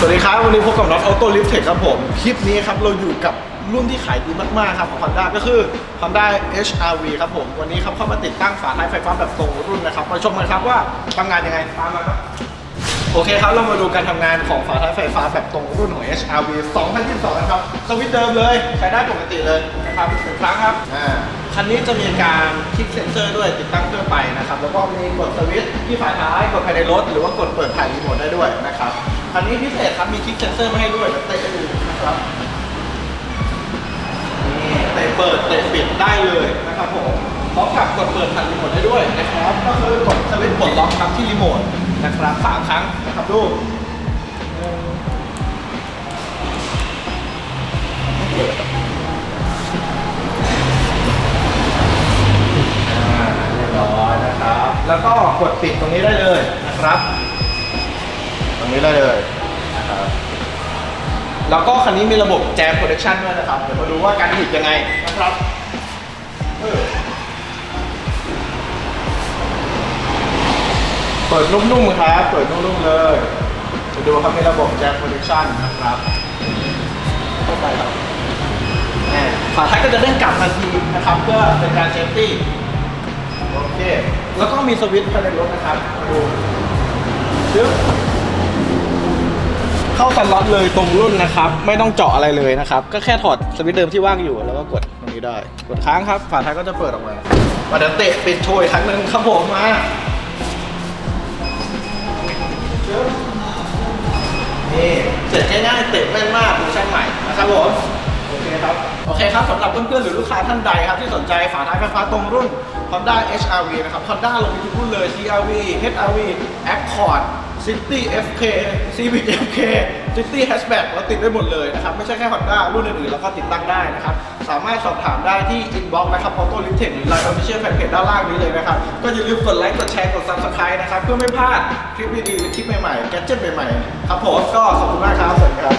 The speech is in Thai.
สวัสดีครับ วันนี้พบกับน็อตออโต้ลิฟเทคครับผม คลิปนี้ครับ เราอยู่กับรุ่นที่ขายดีมากๆครับของ Honda ก็คือ Honda HRV ครับผม วันนี้ครับเข้ามาติดตั้งฝาท้ายไฟฟ้าแบบตรงรุ่นนะครับ มาชมกันครับว่าทำงานยังไงตามมาครับ โอเคครับ เรามาดูการทำงานของฝาท้ายไฟฟ้าแบบตรงรุ่นของ HRV 2022 นะครับ สวิตช์เดิมเลย ใช้ได้ปกติเลยนะครับหนึ่งครั้งครับอ่าคันนี้จะมีการคลิกเซ็นเซอร์ด้วยติดตั้งเครื่องไปนะครับ แล้วก็มีกดสวิตช์ที่ฝาท้าย กดภายในรถ หรือว่ากดเปิดถ่ายรีโมทได้ด้วยนะครับ คันนี้พิเศษครับ มีคลิกเซ็นเซอร์มาให้ด้วยเตะดูนะครับนี่เตะเปิดเตะปิดได้เลยนะครับผมพร้อมกับกดเปิดผ่านรีโมทได้ด้วยนะครับ ก็คือกดสวิตช์ปลดล็อกครับที่รีโมทนะครับสามครั้งนะครับดูอ่าเรียบร้อยนะครับแล้วก็กดปิดตรงนี้ได้เลยนะครับ ตรงนี้ได้เลย แล้วก็คันนี้มีระบบแจมโปรดักชันด้วยนะครับ เดี๋ยวมาดูว่าการหยิบยังไงนะครับเปิดนุ่มๆครับ เปิดนุ่มๆเลยจะดูครับมีระบบแจมโปรดักชันนะครับเข้าไปครับแหม่ฝาท้ายก็จะเด้งกลับทันทีนะครับ เพื่อเป็นการเซฟตี้โอเค แล้วก็มีสวิตช์ภายในรถนะครับดูชึบ เข้าสล็อตเลยตรงรุ่นนะครับ ไม่ต้องเจาะอะไรเลยนะครับ ก็แค่ถอดสวิตช์เดิมที่ว่างอยู่แล้วก็กดตรงนี้ได้ กดค้างครับฝาท้ายก็จะเปิดออกมามาเดี๋ยวเตะปิดโชยครั้งหนึ่งครับผมมานี่เสร็จง่ายๆเตะแม่นมากเวอร์ชันใหม่นะครับผม เคครับสำหรับเพื่อนๆหรือลูกค้าท่านใดครับที่สนใจฝาท้ายไฟฟ้าตรงรุ่น Honda HRV นะครับ Honda เรามีทุกรุ่นเลย CRV HRV Accord City FK Civic FK City Hatchback เราติดได้หมดเลยนะครับ ไม่ใช่แค่ Honda รุ่นอื่นๆเราก็ติดตั้งได้นะครับ สามารถสอบถามได้ที่ inbox นะครับ Auto l i f t e c h หรือ Line Official Fanpage ด้านล่างนี้เลยนะครับ ก็อย่าลืมกดไลค์กดแชร์กด Subscribe นะครับ เพื่อไม่พลาดคลิปดีๆหรือคลิปใหม่ๆแกดเจ็ตใหม่ๆ ครับผมก็ขอบคุณมากครับสวัสดีครับ